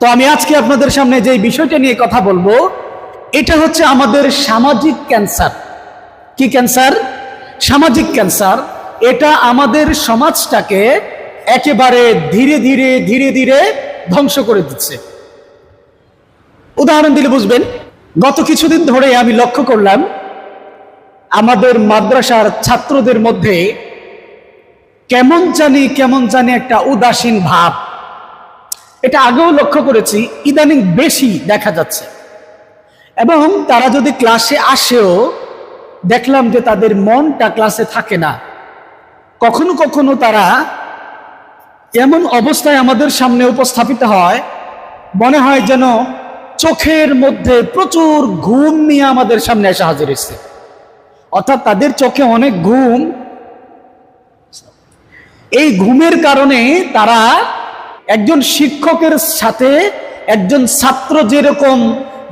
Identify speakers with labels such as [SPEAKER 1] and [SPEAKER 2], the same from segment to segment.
[SPEAKER 1] তো আমি আজকে আপনাদের সামনে যে বিষয়টা নিয়ে কথা বলব, এটা হচ্ছে আমাদের সামাজিক ক্যান্সার। কি ক্যান্সার? সামাজিক ক্যান্সার। এটা আমাদের সমাজটাকে একেবারে ধীরে ধীরে ধীরে ধীরে ধ্বংস করে দিচ্ছে। উদাহরণ দিলে বুঝবেন। গত কিছুদিন ধরে আমি লক্ষ্য করলাম, আমাদের মাদ্রাসার ছাত্রদের মধ্যে কেমন জানি কেমন জানি একটা উদাসীন ভাব। এটা আগেও লক্ষ্য করেছি, ইদানিং বেশি দেখা যাচ্ছে। এবং তারা যদি ক্লাসে আসেও দেখলাম যে তাদের মনটা ক্লাসে থাকে না, কখনো কখনো তারা এমন অবস্থায় আমাদের সামনে উপস্থাপিত হয়, মনে হয় যেন চোখের মধ্যে প্রচুর ঘুম নিয়ে আমাদের সামনে এসে হাজির হয়েছে। অর্থাৎ তাদের চোখে অনেক ঘুম। এই ঘুমের কারণে তারা একজন শিক্ষকের সাথে একজন ছাত্র যেরকম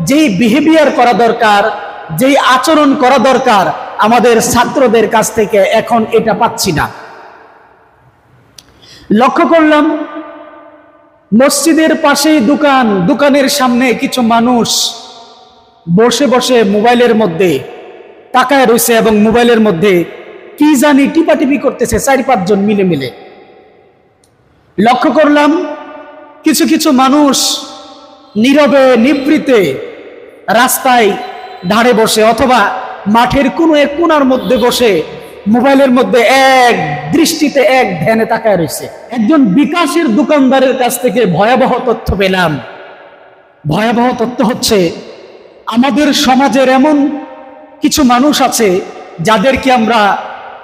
[SPEAKER 1] যেই বিহেভিয়ার করা দরকার, যেই আচরণ করা দরকার, আমাদের ছাত্রদের কাছ থেকে এখন এটা পাচ্ছি না। লক্ষ্য করলাম, মসজিদের পাশেই দোকান, দোকানের সামনে কিছু মানুষ বসে বসে মোবাইলের মধ্যে তাকায় রয়েছে এবং মোবাইলের মধ্যে কি জানি টিপাটিপি করতেছে, চারি পাঁচজন মিলে মিলে লক্ষ্য করলাম কিছু কিছু মানুষ নীরবে নিবৃতে রাস্তায় ধারে বসে অথবা মাঠের কোনো এক কোনার মধ্যে বসে মোবাইলের মধ্যে এক দৃষ্টিতে এক ধ্যানে তাকায় রয়েছে। একজন বিকাশের দোকানদারের কাছ থেকে ভয়াবহ তথ্য পেলাম। ভয়াবহ তথ্য হচ্ছে, আমাদের সমাজের এমন কিছু মানুষ আছে যাদেরকে আমরা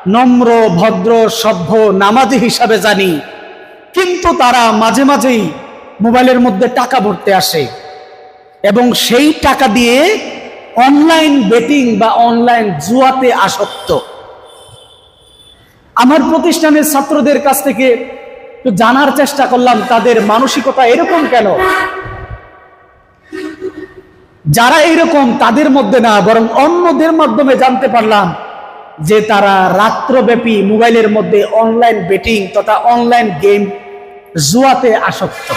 [SPEAKER 1] নম্র, ভদ্র, সভ্য, নামাজি হিসাবে জানি। কিন্তু তারা মাঝে মাঝেই মোবাইলের মধ্যে টাকা ভরতে আসে। এবং সেই টাকা দিয়ে অনলাইন বেটিং বা অনলাইন জুয়াতে আসক্ত। আমার প্রতিষ্ঠানের ছাত্রদের কাছ থেকে জানার চেষ্টা করলাম, তাদের মানসিকতা এরকম কেন? যারা এরকম, তাদের মধ্যে না, বরং অন্যদের মাধ্যমে জানতে পারলাম যে তারা রাত্রব্যাপী মোবাইলের মধ্যে অনলাইন বেটিং তথা অনলাইন গেম জুয়াতে আসক্ত।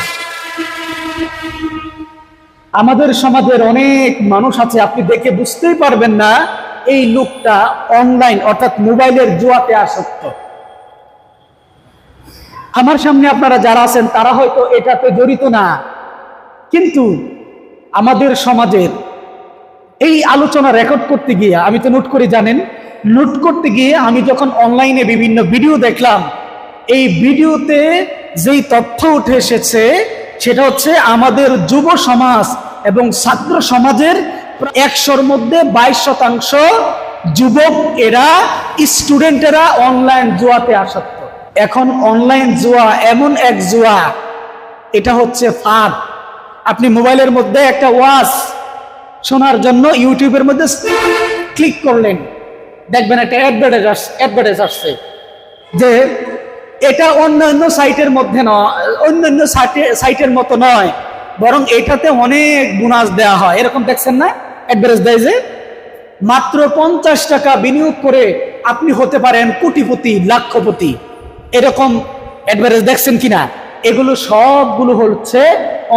[SPEAKER 1] আমাদের সমাজের অনেক মানুষ আছে, আপনি দেখে বুঝতেই পারবেন না, এই লোকটা অনলাইন অর্থাৎ মোবাইলের জুয়াতে আসক্ত। আমার সামনে আপনারা যারা আছেন, তারা হয়তো এটাতে জড়িত না। কিন্তু আমাদের সমাজের এই আলোচনা রেকর্ড করতে গিয়ে, আমি তো নোট করে জানেন নোট করতে গিয়ে আমি যখন অনলাইনে বিভিন্ন ভিডিও দেখলাম, এই ভিডিওতে যেই তথ্য উঠে এসেছে, সেটা হচ্ছে আমাদের যুব সমাজ এবং ছাত্র সমাজের একশোর মধ্যে বাইশ শতাংশ যুবক এরা স্টুডেন্টেরা অনলাইন জুয়াতে আসক্ত। এখন অনলাইন জুয়া এমন এক জুয়া, এটা হচ্ছে ফাঁদ। আপনি মোবাইলের মধ্যে একটা ওয়াজ শোনার জন্য ইউটিউবের মধ্যে ক্লিক করলেন, দেখবেন একটা অ্যাডভার্টাইজ অ্যাডভার্টাইজ আসছে যে এটা অন্যান্য সাইটের মধ্যে নয়, অন্যান্য সাইটের মতো নয়, বরং এটাতে অনেক বোনাস দেওয়া হয়। এরকম দেখছেন না? অ্যাডভার্টাইজ দেয় যে, মাত্র পঞ্চাশ টাকা বিনিয়োগ করে আপনি হতে পারেন কোটিপতি, লাখপতি। এরকম অ্যাডভার্টাইজ দেখছেন কিনা? এগুলো সবগুলো হচ্ছে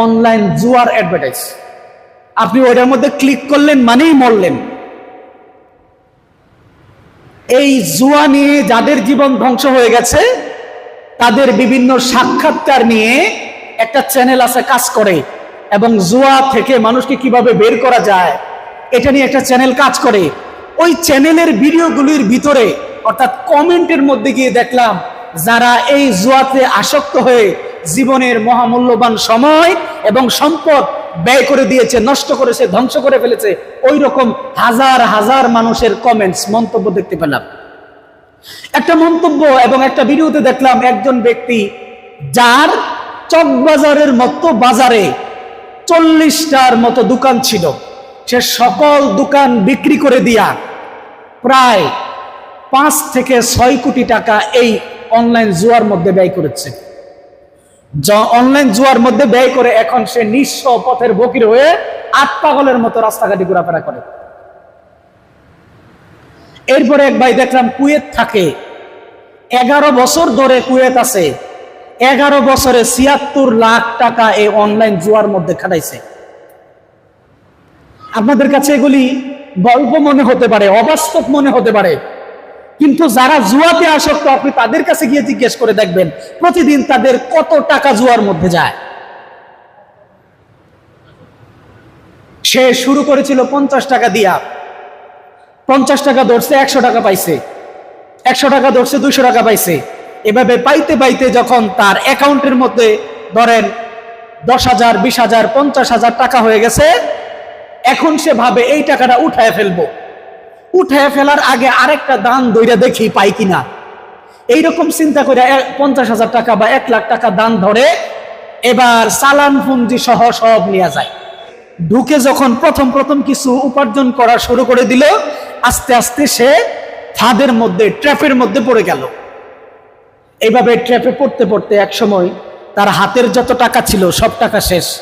[SPEAKER 1] অনলাইন জুয়ার অ্যাডভার্টাইজ আপনি ওইটার মধ্যে ক্লিক করলেন, মানেই মরলেন। এই জুয়া নিয়ে যাদের জীবন ধ্বংস হয়ে গেছে তাদের বিভিন্ন সাক্ষাৎকার নিয়ে একটা চ্যানেল আছে কাজ করে এবং জুয়া থেকে মানুষকে কীভাবে বের করা যায়, এটা নিয়ে একটা চ্যানেল কাজ করে। ওই চ্যানেলের ভিডিওগুলির ভিতরে, অর্থাৎ কমেন্টের মধ্যে গিয়ে দেখলাম, যারা এই জুয়াতে আসক্ত হয়ে জীবনের মহামূল্যবান সময় এবং সম্পদ ব্যয় করে দিয়েছে, নষ্ট করেছে, ধ্বংস করে ফেলেছে ওই রকম হাজার হাজার মানুষের কমেন্টস মন্তব্য দেখতে পেলাম। একটা মন্তব্য এবং একটা ভিডিওতে দেখলাম একজন ব্যক্তি যার চকবাজারের মতো বাজারে চল্লিশটার মতো দোকান ছিল। সে সকল দোকান বিক্রি করে দিয়া প্রায় পাঁচ থেকে ছয় কোটি টাকা এই অনলাইন জুয়ার মধ্যে ব্যয় করেছে। অনলাইন জুয়ার মধ্যে ব্যয় করে এখন সে নিঃস্ব পথের বকির হয়ে আট পাগলের মতো রাস্তাঘাটি ঘোরাফেরা করে। এরপরে এক ভাই দেখলাম কুয়েত থাকে। এগারো বছর ধরে কুয়েত আছে। এগারো বছরে ছিয়াত্তর লাখ টাকা এই অনলাইন জুয়ার মধ্যে খাটাইছে। আপনাদের কাছে এগুলি গল্প মনে হতে পারে, অবাস্তব মনে হতে পারে। কিন্তু যারা জুয়াতে আসক্ত, আপনি তাদের কাছে গিয়ে জিজ্ঞেস করে দেখবেন, প্রতিদিন তাদের কত টাকা জুয়ার মধ্যে যায়। সে শুরু করেছিল পঞ্চাশ টাকা দিয়া। পঞ্চাশ টাকা ধরছে, একশো টাকা পাইছে। একশো টাকা ধরছে, দুইশো টাকা পাইছে। এভাবে পাইতে পাইতে যখন তার অ্যাকাউন্টের মধ্যে ধরেন দশ হাজার, বিশ হাজার, পঞ্চাশ হাজার টাকা হয়ে গেছে, এখন সে ভাবে এই টাকাটা উঠায় ফেলব। উঠায় ফেলার আগে আরেকটা দান দইরা দেখি পাই কিনা। এইরকম চিন্তা করে পঞ্চাশ হাজার টাকা বা এক লাখ টাকা দান ধরে এবার চালান পুঞ্জি সহ সব নেওয়া যায়। ঢুকে যখন প্রথম প্রথম কিছু উপার্জন করা শুরু করে দিল আস্তে আস্তে সে ফাঁদের মধ্যে, ট্র্যাপের মধ্যে পড়ে গেল। এইভাবে ট্র্যাপে পড়তে পড়তে এক সময় তার হাতের যত টাকা ছিল, সব টাকা শেষ।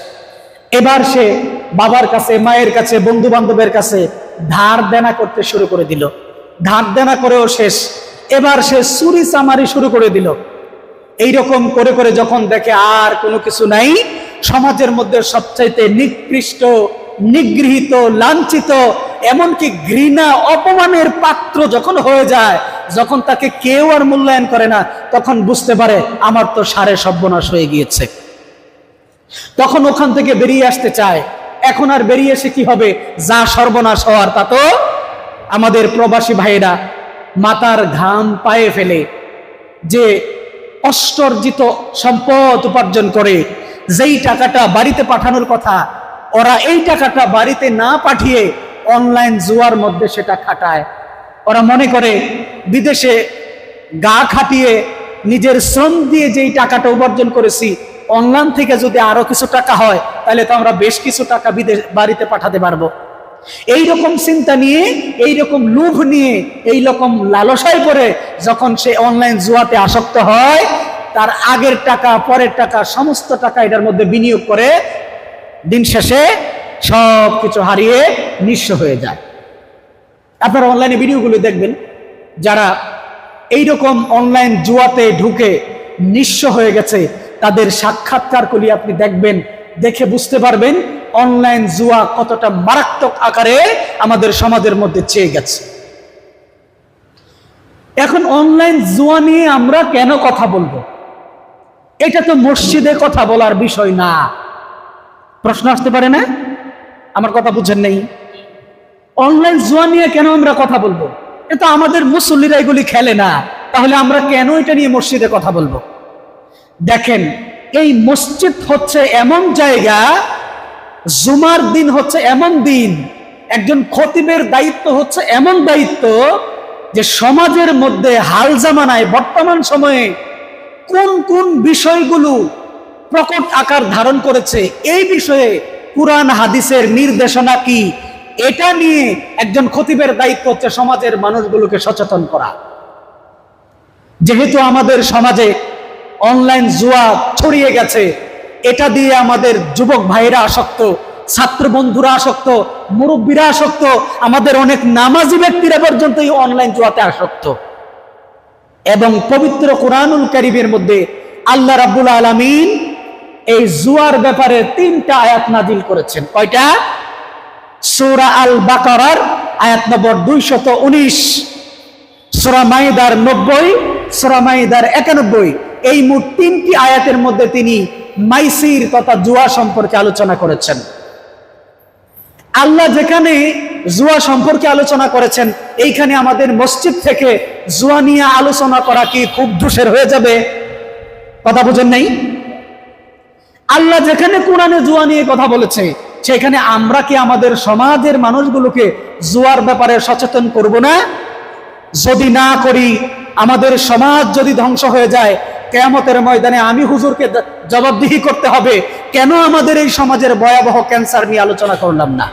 [SPEAKER 1] এবার সে বাবার কাছে, মায়ের কাছে বন্ধু বান্ধবের কাছে ধার দেনা করতে শুরু করে দিল। ধার দেনা করেও শেষ। এবার সে চুরি চামারি শুরু করে দিল। এইরকম করে করে যখন দেখে আর কোনো কিছু নাই, সমাজের মধ্যে সবচাইতে নিকৃষ্ট নিগৃহীত, লাঞ্ছিত, এমনকি ঘৃণা, অপমানের পাত্র যখন হয়ে যায়, যখন তাকে কেউ আর মূল্যায়ন করে না, তখন বুঝতে পারে আমার তো সারে সর্বনাশ হয়ে গিয়েছে। তখন ওখান থেকে বেরিয়ে আসতে চায়। এখন আর বেরিয়ে এসে কি হবে? যা সর্বনাশ হওয়ার তা তো আমাদের প্রবাসী ভাইয়েরা মাতার ঘাম পায়ে ফেলে যে অষ্টর্জিত সম্পদ উপার্জন করে, যেই টাকাটা বাড়িতে পাঠানোর কথা ওরা এই টাকাটা বাড়িতে না পাঠিয়ে অনলাইন জুয়ার মধ্যে সেটা খাটায়। ওরা মনে করে বিদেশে গা খাটিয়ে নিজের শ্রম দিয়ে যেই টাকাটা উপার্জন করেছি অনলাইন থেকে যদি আরও কিছু টাকা হয়, তাহলে তো আমরা বেশ কিছু টাকা বিদেশ বাড়িতে পাঠাতে পারব। এই রকম চিন্তা নিয়ে এই রকম লোভ নিয়ে এই রকম লালসায় পড়ে যখন সে অনলাইন জুয়াতে আসক্ত হয়, তার আগের টাকা, পরের টাকা, সমস্ত টাকা এটার মধ্যে বিনিয়োগ করে দিন শেষে সব কিছু হারিয়ে নিঃস্ব হয়ে যায়। আপনারা অনলাইনে ভিডিওগুলো দেখবেন, যারা এইরকম অনলাইন জুয়াতে ঢুকে নিঃস্ব হয়ে গেছে, তাদের সাক্ষাৎকারগুলি আপনি দেখবেন, দেখে বুঝতে পারবেন অনলাইন জুয়া কতটা মারাত্মক আকারে আমাদের সমাজের মধ্যে চেয়ে গেছে। এখন অনলাইন জুয়া নিয়ে আমরা কেন কথা বলব? এটা তো মসজিদে কথা বলার বিষয় না। প্রশ্ন আসতে পারে না? আমার কথা বুঝেন নেই। অনলাইন জুয়া নিয়ে কেন আমরা কথা বলব? এটা আমাদের মুসল্লিরা এগুলি খেলে না। তাহলে আমরা কেন এটা নিয়ে মসজিদে কথা বলব? দেখেন, এই মসজিদ হচ্ছে এমন জায়গা, জুমার দিন হচ্ছে এমন দিন, একজন খতিবের দায়িত্ব হচ্ছে এমন দায়িত্ব যে সমাজের মধ্যে হাল জামানায় বর্তমান সময়ে কোন কোন বিষয়গুলো প্রকট আকার ধারণ করেছে। এই বিষয়ে কুরআন, হাদিসের নির্দেশনা কি? এটা নিয়ে একজন খতিবের দায়িত্ব হচ্ছে সমাজের মানুষগুলোকে সচেতন করা। যেহেতু আমাদের সমাজে অনলাইন জুয়া ছড়িয়ে গেছে, এটা দিয়ে আমাদের যুবক ভাইরা আসক্ত, ছাত্র বন্ধুরা আসক্ত, মুরব্বীরা আসক্ত, আমাদের অনেক নামাজি ব্যক্তিরা পর্যন্ত এই অনলাইন জুয়াতে আসক্ত। এবং পবিত্র কোরআনুল কারিমের মধ্যে আল্লাহ রাব্বুল আলামিন এই জুয়ার ব্যাপারে তিনটা আয়াত নাজিল করেছেন। কয়টা? সূরা আল বাকারার আয়াত নম্বর দুইশত উনিশ, সূরা মাইদার নব্বই, সূরা মাইদার একানব্বই। এই মোট তিনটি আয়াতের মধ্যে তিনি মাইসির তথা জুয়া সম্পর্কে আলোচনা করেছেন। আল্লাহ যেখানে জুয়া সম্পর্কে আলোচনা করেছেন, এইখানে আমাদের মসজিদ থেকে জুয়া নিয়ে আলোচনা করা কি খুব দোষের হয়ে যাবে? কথা বুঝেন নাই? আল্লাহ যেখানে কোরআনে জুয়া নিয়ে কথা বলেছে, সেখানে আমরা কি আমাদের সমাজের মানুষগুলোকে জুয়ার ব্যাপারে সচেতন করব না? যদি না করি, আমাদের সমাজ যদি ধ্বংস হয়ে যায়, কেয়ামতের ময়দানে আমি হুজুরকে জবাবদিহি করতে হবে, কেন আমাদের এই সমাজের ভয়াবহ ক্যান্সার নিয়ে আলোচনা করলাম না?